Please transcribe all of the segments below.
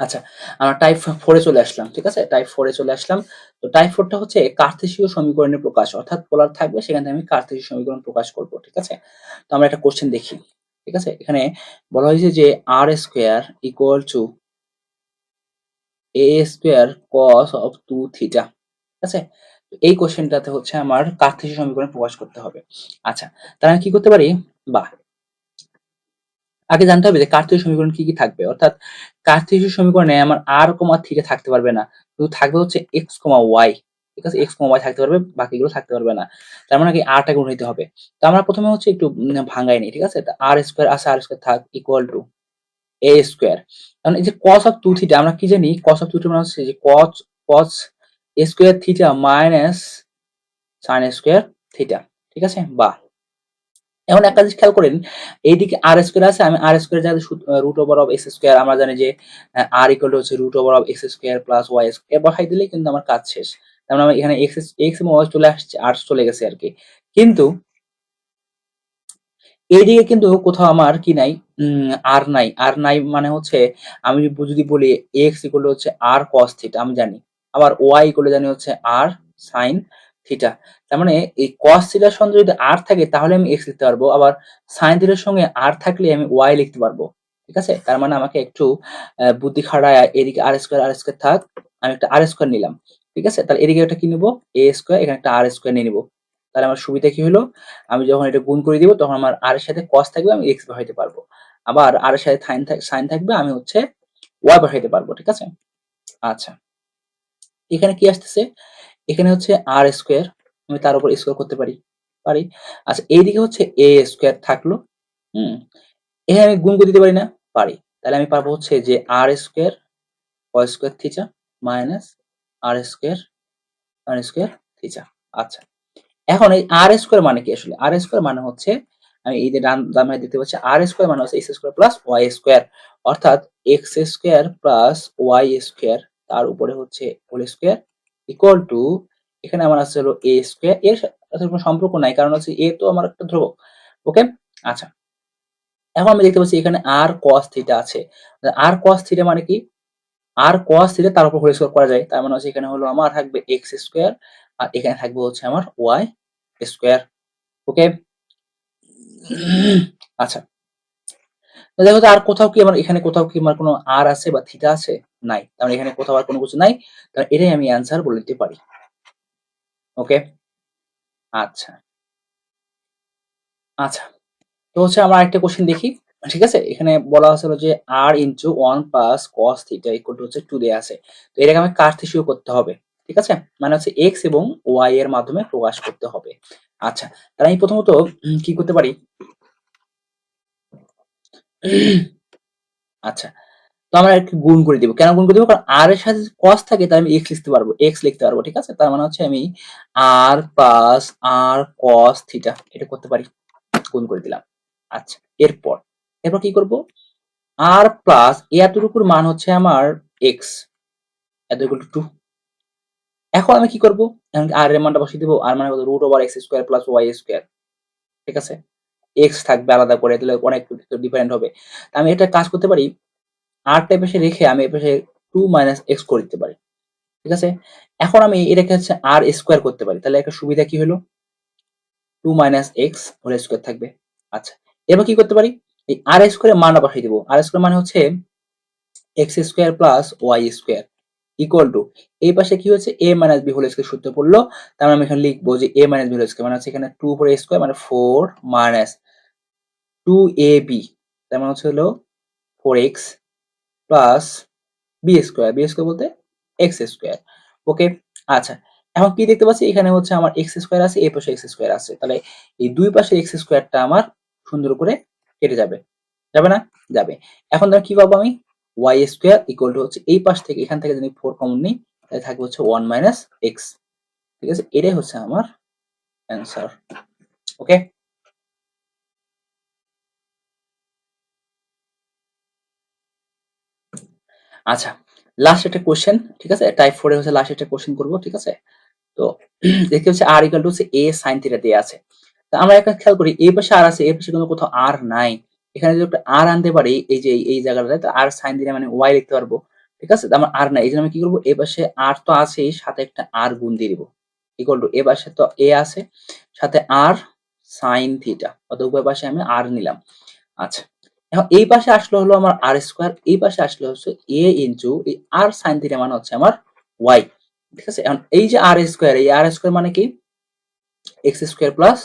আচ্ছা আমরা টাইপ ফোরে চলে আসলাম, ঠিক আছে? টাইপ ফোরে চলে আসলাম। তো টাইপ ফোরটা হচ্ছে কার্তেশীয় সমীকরণের প্রকাশ, অর্থাৎ পোলার থাকবে, সেখান আমি কার্তেশীয় সমীকরণ প্রকাশ করব, ঠিক আছে? তো আমরা একটা কোশ্চেন দেখি, ঠিক আছে? এখানে বলা হয়েছে যে R square equal to A square cos of two theta ঠিক আছে? এই কোশ্চেনটাতে হচ্ছে আমার কার্তেশীয় সমীকরণ প্রকাশ করতে হবে। আচ্ছা তাহলে আমি কি করতে পারি? বা, আগে জানতে হবে যে কার্তেশীয় সমীকরণ কি কি থাকবে, অর্থাৎ কার্তেশীয় সমীকরণে আমার আর কমা থিটা থাকতে পারবে না। শুধু থাকবে হচ্ছে এক্স কমা ওয়াই ঠিক আছে? এক্স কমা ওয়াই থাকতে পারবে, বাকিগুলো থাকতে পারবে না। তার মানে কি আরটাকে গুণ নিতে হবে। তো আমরা প্রথমে হচ্ছে একটু ভাঙাই নিই, ঠিক আছে? আর স্কোয়ার আছে আর স্কোয়ার থাক ইকুয়াল টু এ স্কোয়ার কারণ এই যে কস অফ টু থিটা আমরা কি জানি? কস অফ টু থিটা মানে হচ্ছে যে cos cos square theta minus sine square theta ঠিক আছে? বা এখন একটা জিনিস খেয়াল করেন, এইদিকে আর স্কোয়ার আছে, আমি আর স্কোয়ার জানি root over of X square আমরা জানি যে আর ইকুয়াল টু হচ্ছে root over of X square plus Y square বসাই দিলেই কিন্তু আমার কাজ শেষ। তার মানে এখানে এক্স এক্স এবং ওয়াই চলে আসছে আর চলে গেছে আর কি। কিন্তু, এইদিকে কিন্তু কোথাও আমার কি নাই? আর নাই। আর নাই মানে হচ্ছে, আমি যদি বলি এক্স ইকুয়াল হচ্ছে আর কস থিটা আমি জানি। আবার ওয়াই ইকুয়াল জানি হচ্ছে আর সাইন থিটা তার মানে এই কস থিটার সঙ্গে যদি আর থাকে, তাহলে আমি এক্স লিখতে পারব। আবার সাইন থিটার সঙ্গে আর থাকলে আমি ওয়াই লিখতে পারব। ঠিক আছে? তার মানে আমাকে একটু বুদ্ধি খাড়ায় এদিকে আর স্কোয়ার আর স্কোয়ার থাক। আমি একটা আর স্কোয়ার নিলাম। ঠিক আছে? তাহলে এদিকে একটা কি নেব? এ স্কোয়ার এখানে একটা আর স্কোয়ার নিয়ে নিবো। তাহলে আমার সুবিধা কি হলো? আমি যখন এটা গুণ করে দিব, তখন আমার আর এর সাথে কস থাকবে, আমি এক্স বসাইতে পারব। আবার আর এর সাথে সাইন সাইন থাকবে, আমি হচ্ছে ওয়াই বসাইতে পারব। ঠিক আছে? আচ্ছা। এখানে কি আসতেছে? এখানে হচ্ছে আর স্কোয়ার আমি তার উপর স্কোয়ার করতে পারি পারি। আচ্ছা এইদিকে হচ্ছে এ স্কোয়ার থাকল, হুম, এখানে আমি গুণ করে দিতে পারি না, পারি। তাহলে আমি পারব হচ্ছে যে R square Y square theta minus R square R square theta আচ্ছা এখন এই আর স্কোয়ার মানে কি আসলে? আর স্কোয়ার মানে হচ্ছে, আমি এই যে ডান দামে দিতে পারছি আর স্কোয়ার মানে হচ্ছে X square plus Y square অর্থাৎ X square plus Y square তার উপরে হচ্ছে হোল স্কোয়ার ইকুয়াল টু এখানে আমার আছে হলো এ স্কোয়ার এর সাথে কোনো সম্পর্ক নাই, কারণ হচ্ছে এ তো আমার একটা ধ্রুবক ওকে আচ্ছা। এখন আমি দেখতে পাচ্ছি এখানে আর কস থিটা আছে। আর কস থিটা মানে কি? আর কস থিটা তার উপর হোল স্কোয়ার করা যায়, তার মানে হচ্ছে এখানে হলো আমার থাকবে এক্স স্কোয়ার আর এখানে থাকবে হচ্ছে আমার ওয়াই স্কোয়ার ওকে আচ্ছা। দেখো আর কোথাও কি আমার, এখানে কোথাও কি আমার কোনো আর আছে বা থিটা আছে? নাই। তার মানে এখানে কোথাও আর কোনো কিছু নাই। তাহলে এটাই আমি অ্যান্সার বলে দিতে পারি। ওকে আচ্ছা। আচ্ছা। তো হচ্ছে আমার একটা কোশ্চেন দেখি। ঠিক আছে? এখানে বলা হয়েছিল যে R into one plus cos theta equal to হচ্ছে টু দিয়ে আছে। তো এটাকে আমি কার্তেশীয় করতে হবে। ঠিক আছে? মানে হচ্ছে এক্স এবং ওয়াই এর মাধ্যমে প্রকাশ করতে হবে। আচ্ছা। তাহলে আমি প্রথমত কি করতে পারি? আচ্ছা তো আমরা একটু গুণ করে দিব। কেন গুণ করে দিব? কারণ আর এর সাথে কস থাকে তাহলে আমি এক্স লিখতে পারব এক্স লিখতে পারব, ঠিক আছে? তার মানে হচ্ছে আমি আর প্লাস আর কস থিটা এটা করতে পারি, গুণ করে দিলাম। আচ্ছা এরপর এরপর কি করব? আর প্লাস এতটুকুর মান হচ্ছে আমার এক্স এত ইকুয়াল টু টু এখন আমি কি করব? আর এর মানটা বসিয়ে দিব? আর মানে root over x square plus y square ঠিক আছে? এক্স থাকবে আলাদা করে, তাহলে অনেক ডিফারেন্ট হবে। আমি এটা কাজ করতে পারি আর টাইপ এসে রেখে আমি এপাশে টু মাইনাস এক্স করে দিতে পারি, ঠিক আছে? এখন আমি এটাকে হচ্ছে আর স্কোয়ার করতে পারি, তাহলে একটা সুবিধা কি হলো? Two minus x whole square থাকবে আচ্ছা। এবার কি করতে পারি? এই আর স্কোয়ারের মানটা বসাই দিব। আর স্কোয়ার মানে হচ্ছে x square plus y square equal to এই পাশে কি হচ্ছে a minus b whole square সূত্র পড়ল, তার মানে আমি এখানে লিখব যে a minus b whole square মানে হচ্ছে এখানে টু উপরে স্কোয়ার মানে four minus two a b তার মানে হচ্ছে হলো four x plus b square b square বলতে এক্স স্কোয়ার ওকে আচ্ছা এখন কি দেখতে পাচ্ছি? এখানে হচ্ছে আমার এক্স স্কোয়ার আছে, এই পাশে এক্স স্কোয়ার আছে। তাহলে এই দুই পাশে এক্স স্কোয়ারটা আমার সুন্দর করে কেটে যাবে। যাবে না? যাবে। এখন ধর কি পাবো আমি? ওয়াই স্কোয়ার ইকুয়াল টু হচ্ছে এই পাশ থেকে, এখান থেকে যদি ফোর কমন নিই, তাহলে থাকবে হচ্ছে ওয়ান মাইনাস এক্স ঠিক আছে? এটাই হচ্ছে আমার অ্যান্সার ওকে আচ্ছা লাস্ট একটা কোশ্চেন ঠিক আছে টাইপ ফোরে হচ্ছে লাস্ট একটা কোশ্চেন করব, ঠিক আছে তো দেখতে হচ্ছে আর ইকাল টু হচ্ছে এ সাইন থিটা দিয়ে আছে তো আমরা একটা খেয়াল করি এই পাশে আর আছে এই পাশে কিন্তু কোথাও আর নাই এখানে যদি একটা আর আনতে পারি, এই যে, এই জায়গাটাতে, তো আর সাইন দিলে মানে ওয়াই লিখতে পারব ঠিক আছে? আমার আর নাই। এই জন্য আমি কি করব এ পাশে আর তো আছেই, সাথে একটা আর গুণ দিয়ে দিব। ইকুয়াল টু এ পাশে তো এ আছে, সাথে আর সাইন থিটা। অর্থাৎ উভয় পাশে আমি আর নিলাম। আচ্ছা। এখন এই পাশে আসলো হলো আমার আর স্কোয়ার এই পাশে আসলে হচ্ছে এ ইনটু এই আর সাইন থিটা মানে হচ্ছে আমার ওয়াই। ঠিক আছে? এখন এই যে আর স্কোয়ার এই আর স্কোয়ার মানে কি? X square plus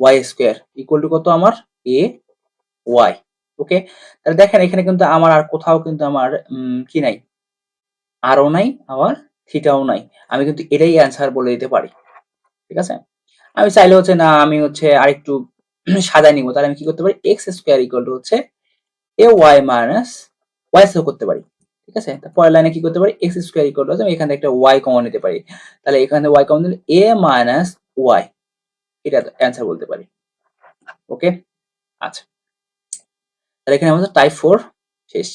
y square equal to কত আমার? A y. ওকে? তাহলে দেখেন এখানে কিন্তু আমার আর কোথাও কিন্তু আমার কি নাই? আরও নাই, আবার থিটাও নাই। আমি কিন্তু এটাই অ্যান্সার বলে দিতে পারি। ঠিক আছে? আমি চাইলে হচ্ছে না, আমি হচ্ছে আরেকটু সাজায় নিব। তাহলে আমি কি করতে পারি? এক্স স্কোয়ার ইকুয়াল টু হচ্ছে a y minus y square করতে পারি। ঠিক আছে? পরের লাইনে কি করতে পারি? এক্স স্কোয়ার ইকুয়াল টু থেকে একটা ওয়াই কমন নিতে পারি। তাহলে এখান ওয়াই কমন নিলে এ মাইনাস ওয়াই, এটা অ্যান্সার বলতে পারি। ওকে? আচ্ছা। তাহলে এখানে আমাদের টাইপ ফোর শেষ।